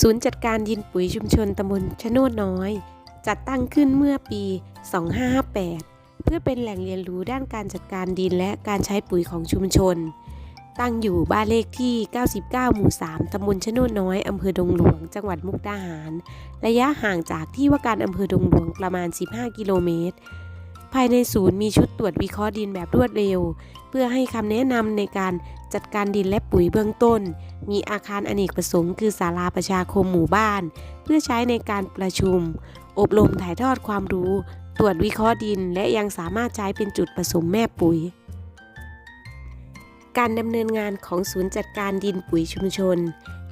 ศูนย์จัดการดินปุ๋ยชุมชนตำบลชะโนดน้อย จัดตั้งขึ้นเมื่อปี 2558 เพื่อเป็นแหล่งเรียนรู้ด้านการจัดการดินและการใช้ปุ๋ยของชุมชน ตั้งอยู่บ้านเลขที่ 99 หมู่ 3 ตำบลชะโนดน้อย อำเภอดงหลวง จังหวัดมุกดาหาร ระยะห่างจากที่ว่าการอำเภอดงหลวงประมาณ 15 กิโลเมตร ภายในศูนย์มีชุดตรวจวิเคราะห์ดินแบบรวดเร็ว เพื่อให้คำแนะนำในการจัดการดินและปุ๋ยเบื้องต้น มีอาคารอเนกประสงค์คือศาลาประชาคมหมู่บ้าน เพื่อใช้ในการประชุม อบรมถ่ายทอดความรู้ ตรวจวิเคราะห์ดิน และยังสามารถใช้เป็นจุดผสมแม่ปุ๋ย การดำเนินงานของศูนย์จัดการดินปุ๋ยชุมชน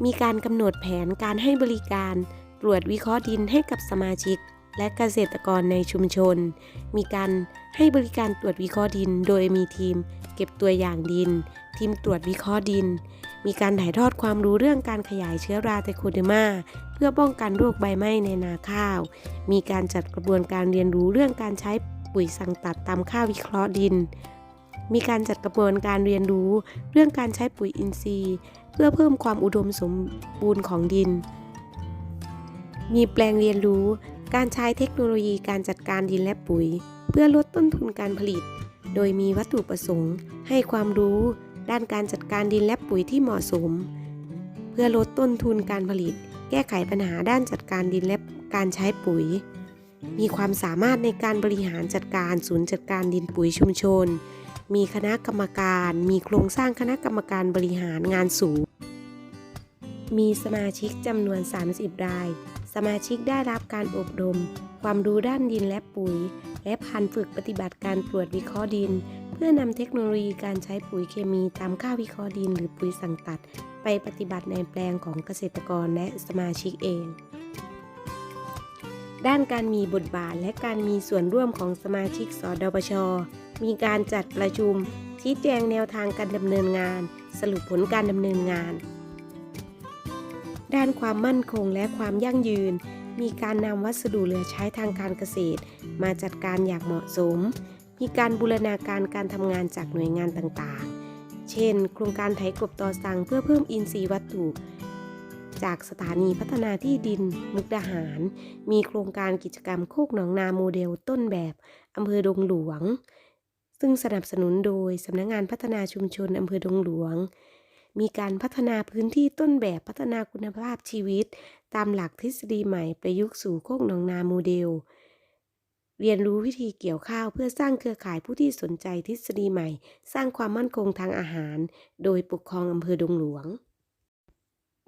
มีการกำหนดแผนการให้บริการ ตรวจวิเคราะห์ดินให้กับสมาชิก และเกษตรกรในชุมชน มีการให้บริการตรวจวิเคราะห์ดิน โดยมีทีม เก็บตัวอย่างดิน ทีมตรวจวิเคราะห์ดิน มีการถ่ายทอดความรู้เรื่องการขยายเชื้อราไตโคเดมา เพื่อป้องกันโรคใบไหม้ในนาข้าว มีการจัดกระบวนการเรียนรู้เรื่องการใช้ปุ๋ยสังตัดตามค่าวิเคราะห์ดิน มีการจัดกระบวนการเรียนรู้เรื่องการใช้ปุ๋ยอินทรีย์ เพื่อเพิ่มความอุดมสมบูรณ์ของดิน มีแปลงเรียนรู้ การใช้เทคโนโลยีการจัดการดินและปุ๋ย เพื่อลดต้นทุนการผลิต โดยมีวัตถุประสงค์ ให้ความรู้ ด้านการจัดการดินและปุ๋ยที่เหมาะสม เพื่อลดต้นทุนการผลิต แก้ไขปัญหาด้านจัดการดินและการใช้ปุ๋ย มีความสามารถในการบริหารจัดการศูนย์จัดการดินปุ๋ยชุมชน มีคณะกรรมการ มีโครงสร้างคณะกรรมการบริหารงานสูง มีสมาชิกจำนวน 30 ราย สมาชิกได้รับการอบรม ความรู้ด้านดินและปุ๋ย และผ่านฝึกปฏิบัติการตรวจวิเคราะห์ดิน เพื่อนำเทคโนโลยีการใช้ปุ๋ยเคมีตามค่าวิเคราะห์ดิน หรือปุ๋ยสังตัด ไปปฏิบัติในแปลงของเกษตรกรและสมาชิกเอง ด้านการมีบทบาทและการมีส่วนร่วมของสมาชิกสดปช มีการจัดประชุมชี้แจงแนวทางการดำเนินงาน สรุปผลการดำเนินงาน ด้านความมั่นคงและความยั่งยืน มีการนำวัสดุเหลือใช้ทางการเกษตร มาจัดการอย่างเหมาะสม มีการบูรณาการการทำงานจากหน่วยงานต่างๆ เช่น โครงการไถกบต่อสั่งเพื่อเพิ่มอินทรีย์วัตถุ จากสถานีพัฒนาที่ดิน มุกดาหาร มีโครงการกิจกรรมโคกหนองนาโมเดลต้นแบบอำเภอดงหลวง ซึ่งสนับสนุนโดยสำนักงงานพัฒนาชุมชนอำเภอดงหลวง มีการพัฒนาพื้นที่ต้นแบบพัฒนาคุณภาพชีวิต ตามหลักทฤษฎีใหม่ประยุกต์สู่โคกหนองนาโมเดล เรียนรู้วิธีเกี่ยวข้าวเพื่อสร้างเครือข่ายผู้ที่สนใจทฤษฎีใหม่ สร้างความมั่นคงทางอาหาร โดยปกครองอำเภอดงหลวง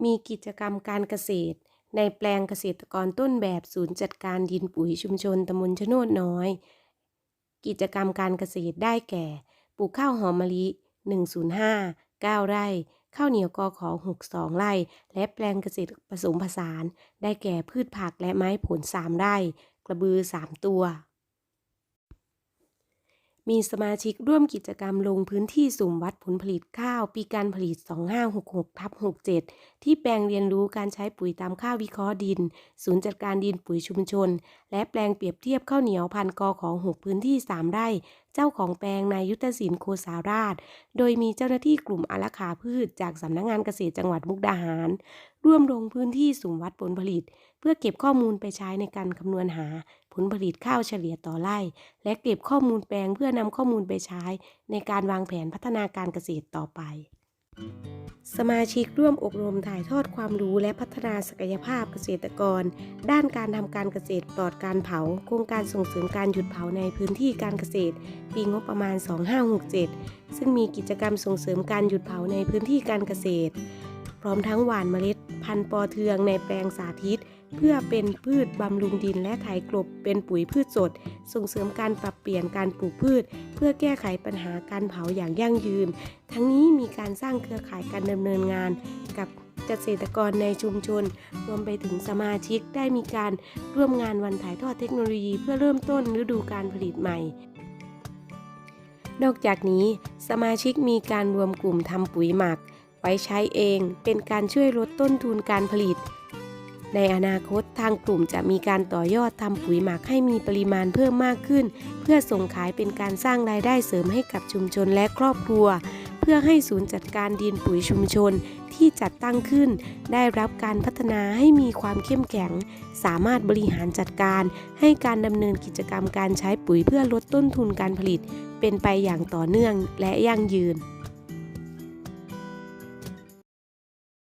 มีกิจกรรมการเกษตร ในแปลงเกษตรกรต้นแบบศูนย์จัดการดินปุ๋ยชุมชนตำบลชะโนดน้อย กิจกรรมการเกษตรได้แก่ ปลูกข้าวหอมมะลิ 105 9 ไร่ ข้าวเหนียวกอขอ62 ไร่ และแปลงเกษตรผสมผสาน ได้แก่พืชผักและไม้ผล 3 ไร่ กระบือ 3 ตัว มีสมาชิกร่วมกิจกรรมลงพื้นที่สุ่มวัดผลผลิตข้าว ปีการผลิต 2566ทับ67 ที่แปลงเรียนรู้การใช้ปุ๋ยตามค่าวิเคราะห์ดิน ศูนย์จัดการดินปุ๋ยชุมชนและแปลงเปรียบเทียบข้าวเหนียวพันกอของ 6 พื้นที่ 3 ไร่ เจ้าของแปลงนายยุทธศิลป์โคสาราช โดยมีเจ้าหน้าที่กลุ่มอารักขาพืชจากสำนักงงานเกษตรจังหวัดมุกดาหาร ร่วมลงพื้นที่สุ่มวัดผลผลิต เพื่อเก็บข้อมูลไปใช้ในการคำนวณหา ผลผลิตข้าวเฉลี่ยต่อไร่ และเก็บข้อมูลแปลงเพื่อนำข้อมูลไปใช้ ในการวางแผนพัฒนาการเกษตรต่อไป สมาชิกร่วมอบรมถ่ายทอดความรู้และพัฒนาศักยภาพเกษตรกร ด้านการทำการเกษตรปลอดการเผา โครงการส่งเสริมการหยุดเผาในพื้นที่การเกษตร ปีงบประมาณ 2567 ซึ่งมีกิจกรรมส่งเสริมการหยุดเผาในพื้นที่การเกษตร พร้อมทั้งหว่านเมล็ด พันธุ์ปอเทืองในแปลงสาธิต เพื่อเป็นพืชบำรุงดินและไถกลบเป็นปุ๋ยพืชสด ส่งเสริมการปรับเปลี่ยนการปลูกพืช เพื่อแก้ไขปัญหาการเผาอย่างยั่งยืน ทั้งนี้มีการสร้างเครือข่ายการดำเนินงานกับเกษตรกรในชุมชน รวมไปถึงสมาชิกได้มีการร่วมงานวันถ่ายทอดเทคโนโลยีเพื่อเริ่มต้นฤดูการผลิตใหม่นอกจากนี้สมาชิกมีการรวมกลุ่มทำปุ๋ยหมัก ไว้ใช้เอง เป็นการช่วยลดต้นทุนการผลิต ในอนาคตทางกลุ่มจะมีการต่อยอดทำปุ๋ยหมักให้มีปริมาณเพิ่มมากขึ้น เพื่อส่งขายเป็นการสร้างรายได้เสริมให้กับชุมชนและครอบครัว เพื่อให้ศูนย์จัดการดินปุ๋ยชุมชนที่จัดตั้งขึ้น ได้รับการพัฒนาให้มีความเข้มแข็ง สามารถบริหารจัดการ ให้การดำเนินกิจกรรมการใช้ปุ๋ยเพื่อลดต้นทุนการผลิต เป็นไปอย่างต่อเนื่องและยั่งยืน